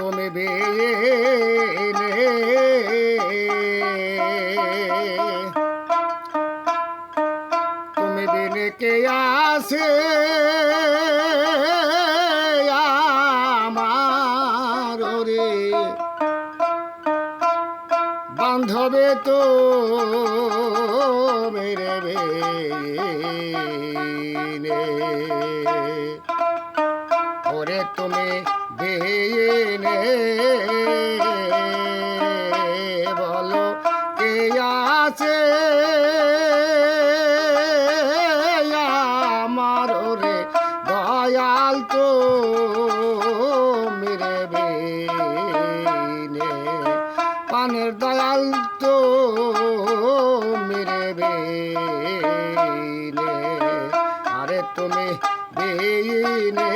তুমি বিনে তুমি বিনে কে আসে আমার রে বান্ধবে তো মেরে বেনে ওরে তুমি বেনে বলো কে আছে? আমার ওরে দয়াল তো মেরে বেনে। পানের দয়াল তো মেরে বেনে। আরে তুমি বেনে।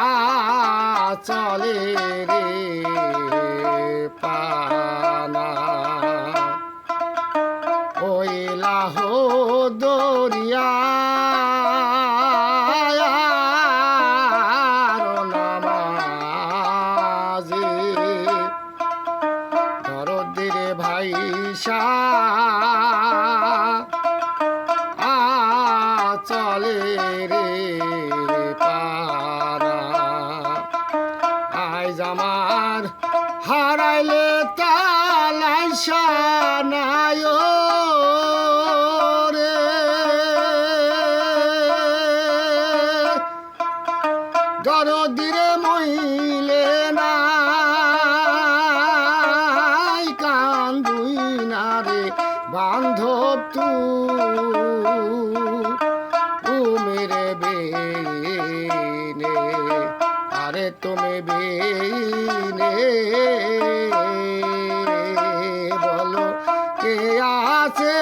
আ চলে রে পানা বান্ধব তু মেরে বেনে আরে তুমি বেনে বলো কে আছে?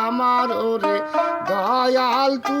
আমার রে দয়াল তু।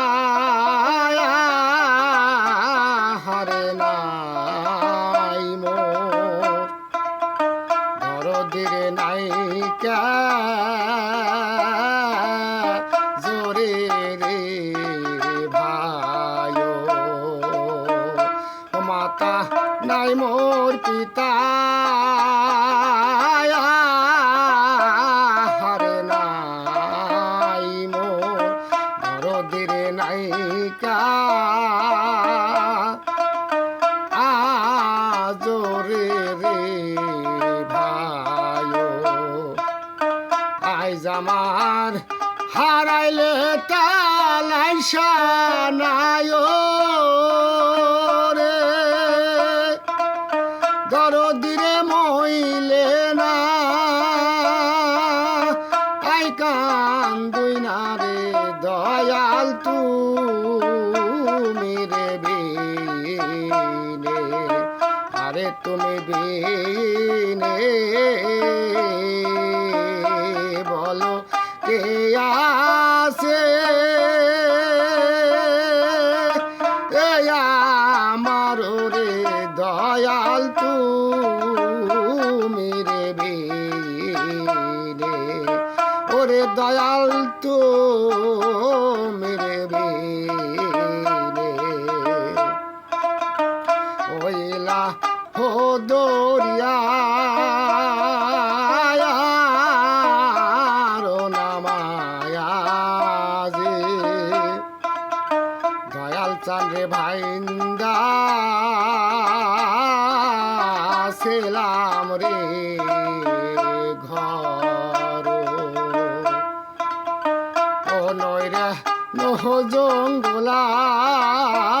রে ভাইও আইজ আমার হারাইলে তালাই সানায় রে। দরদিরে তুমি বেনে। বলো কে এ আমার রে দয়াল তু মেরে বেনে। ওরে হো দরিয়া দয়াল চান রে ভাইন্দা ছিলাম রে ঘর। ও নইরা জঙ্গলার না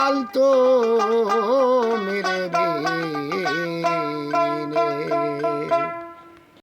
তো